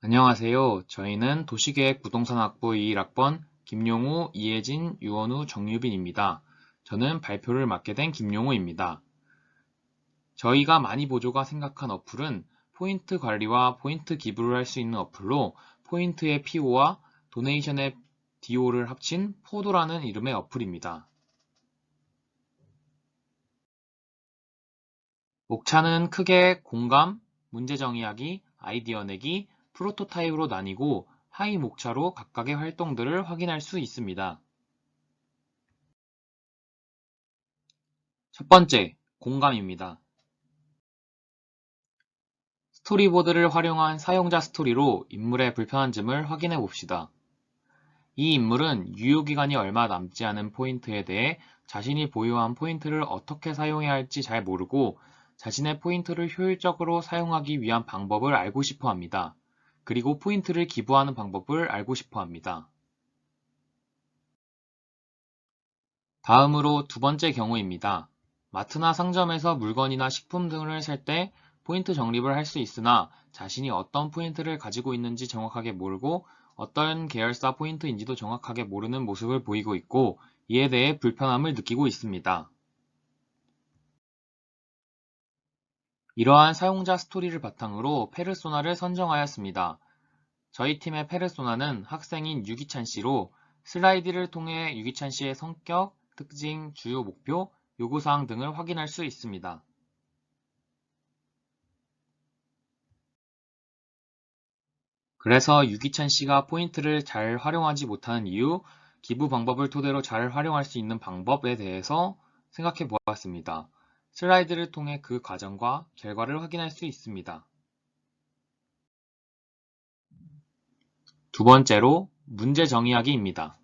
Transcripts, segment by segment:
안녕하세요. 저희는 도시계획 부동산학부 21학번 김용우, 이혜진, 유원우, 정유빈입니다. 저는 발표를 맡게 된 김용우입니다. 저희가 많이 보조가 생각한 어플은 포인트 관리와 포인트 기부를 할 수 있는 어플로 포인트의 PO와 도네이션의 DO를 합친 포도라는 이름의 어플입니다. 목차는 크게 공감, 문제 정의하기, 아이디어 내기, 프로토타입으로 나뉘고 하이 목차로 각각의 활동들을 확인할 수 있습니다. 첫 번째, 공감입니다. 스토리보드를 활용한 사용자 스토리로 인물의 불편한 점을 확인해 봅시다. 이 인물은 유효기간이 얼마 남지 않은 포인트에 대해 자신이 보유한 포인트를 어떻게 사용해야 할지 잘 모르고 자신의 포인트를 효율적으로 사용하기 위한 방법을 알고 싶어 합니다. 그리고 포인트를 기부하는 방법을 알고 싶어 합니다. 다음으로 두 번째 경우입니다. 마트나 상점에서 물건이나 식품 등을 살 때 포인트 적립을 할 수 있으나 자신이 어떤 포인트를 가지고 있는지 정확하게 모르고 어떤 계열사 포인트인지도 정확하게 모르는 모습을 보이고 있고 이에 대해 불편함을 느끼고 있습니다. 이러한 사용자 스토리를 바탕으로 페르소나를 선정하였습니다. 저희 팀의 페르소나는 학생인 유기찬 씨로 슬라이드를 통해 유기찬 씨의 성격, 특징, 주요 목표, 요구사항 등을 확인할 수 있습니다. 그래서 유기찬 씨가 포인트를 잘 활용하지 못하는 이유, 기부 방법을 토대로 잘 활용할 수 있는 방법에 대해서 생각해 보았습니다. 슬라이드를 통해 그 과정과 결과를 확인할 수 있습니다. 두 번째로 문제 정의하기입니다.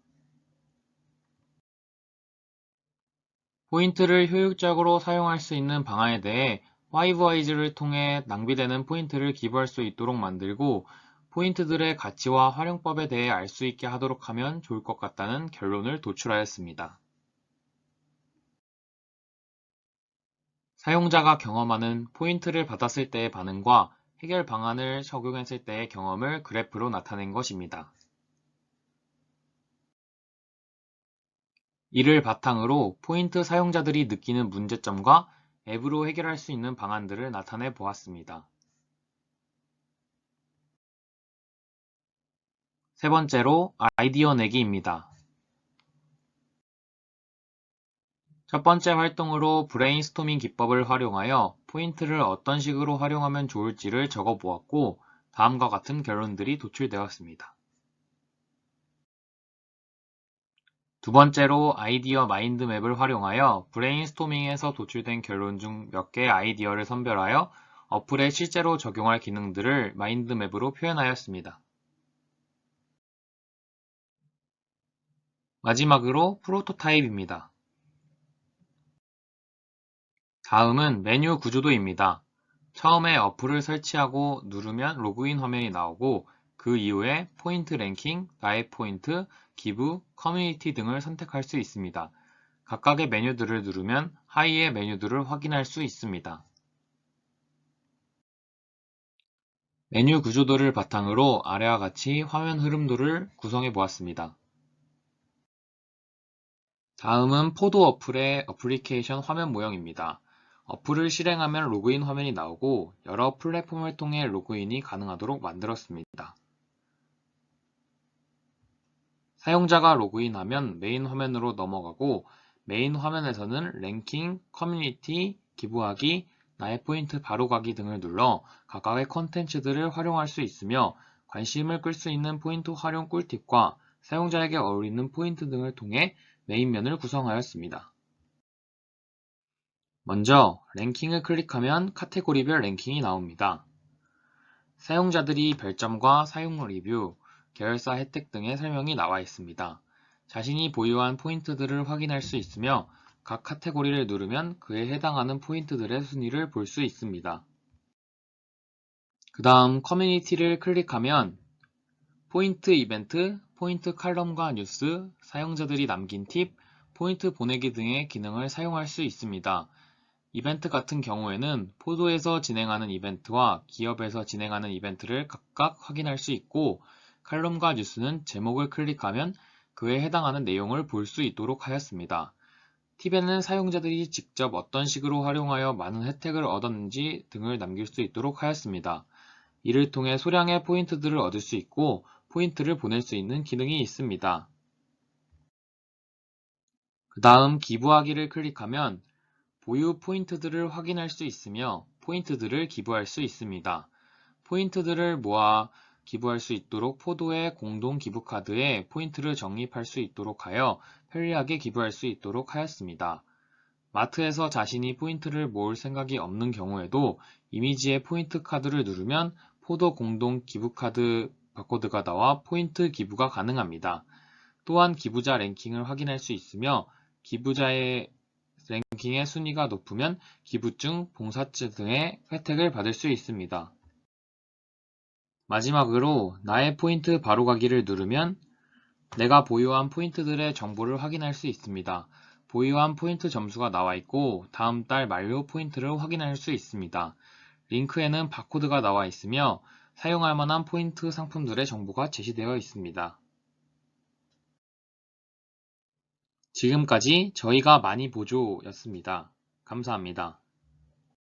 포인트를 효율적으로 사용할 수 있는 방안에 대해 파이브와이즈를 통해 낭비되는 포인트를 기부할 수 있도록 만들고 포인트들의 가치와 활용법에 대해 알 수 있게 하도록 하면 좋을 것 같다는 결론을 도출하였습니다. 사용자가 경험하는 포인트를 받았을 때의 반응과 해결 방안을 적용했을 때의 경험을 그래프로 나타낸 것입니다. 이를 바탕으로 포인트 사용자들이 느끼는 문제점과 앱으로 해결할 수 있는 방안들을 나타내 보았습니다. 세 번째로 아이디어 내기입니다. 첫 번째 활동으로 브레인스토밍 기법을 활용하여 포인트를 어떤 식으로 활용하면 좋을지를 적어 보았고 다음과 같은 결론들이 도출되었습니다. 두 번째로 아이디어 마인드맵을 활용하여 브레인스토밍에서 도출된 결론 중 몇 개의 아이디어를 선별하여 어플에 실제로 적용할 기능들을 마인드맵으로 표현하였습니다. 마지막으로 프로토타입입니다. 다음은 메뉴 구조도입니다. 처음에 어플을 설치하고 누르면 로그인 화면이 나오고 그 이후에 포인트 랭킹, 나의 포인트, 기부, 커뮤니티 등을 선택할 수 있습니다. 각각의 메뉴들을 누르면 하이의 메뉴들을 확인할 수 있습니다. 메뉴 구조도를 바탕으로 아래와 같이 화면 흐름도를 구성해 보았습니다. 다음은 포도 어플의 어플리케이션 화면 모형입니다. 어플을 실행하면 로그인 화면이 나오고 여러 플랫폼을 통해 로그인이 가능하도록 만들었습니다. 사용자가 로그인하면 메인 화면으로 넘어가고 메인 화면에서는 랭킹, 커뮤니티, 기부하기, 나의 포인트 바로가기 등을 눌러 각각의 컨텐츠들을 활용할 수 있으며 관심을 끌 수 있는 포인트 활용 꿀팁과 사용자에게 어울리는 포인트 등을 통해 메인면을 구성하였습니다. 먼저 랭킹을 클릭하면 카테고리별 랭킹이 나옵니다. 사용자들이 별점과 사용 리뷰, 계열사 혜택 등의 설명이 나와 있습니다. 자신이 보유한 포인트들을 확인할 수 있으며 각 카테고리를 누르면 그에 해당하는 포인트들의 순위를 볼 수 있습니다. 그 다음 커뮤니티를 클릭하면 포인트 이벤트, 포인트 칼럼과 뉴스, 사용자들이 남긴 팁, 포인트 보내기 등의 기능을 사용할 수 있습니다. 이벤트 같은 경우에는 포도에서 진행하는 이벤트와 기업에서 진행하는 이벤트를 각각 확인할 수 있고 칼럼과 뉴스는 제목을 클릭하면 그에 해당하는 내용을 볼 수 있도록 하였습니다. 팁에는 사용자들이 직접 어떤 식으로 활용하여 많은 혜택을 얻었는지 등을 남길 수 있도록 하였습니다. 이를 통해 소량의 포인트들을 얻을 수 있고 포인트를 보낼 수 있는 기능이 있습니다. 그 다음 기부하기를 클릭하면 보유 포인트들을 확인할 수 있으며 포인트들을 기부할 수 있습니다. 포인트들을 모아 기부할 수 있도록 포도의 공동 기부 카드에 포인트를 적립할 수 있도록 하여 편리하게 기부할 수 있도록 하였습니다. 마트에서 자신이 포인트를 모을 생각이 없는 경우에도 이미지의 포인트 카드를 누르면 포도 공동 기부 카드 바코드가 나와 포인트 기부가 가능합니다. 또한 기부자 랭킹을 확인할 수 있으며 기부자의 랭킹의 순위가 높으면 기부증, 봉사증 등의 혜택을 받을 수 있습니다. 마지막으로 나의 포인트 바로가기를 누르면 내가 보유한 포인트들의 정보를 확인할 수 있습니다. 보유한 포인트 점수가 나와 있고 다음 달 만료 포인트를 확인할 수 있습니다. 링크에는 바코드가 나와 있으며 사용할 만한 포인트 상품들의 정보가 제시되어 있습니다. 지금까지 저희가 많이 보조였습니다. 감사합니다.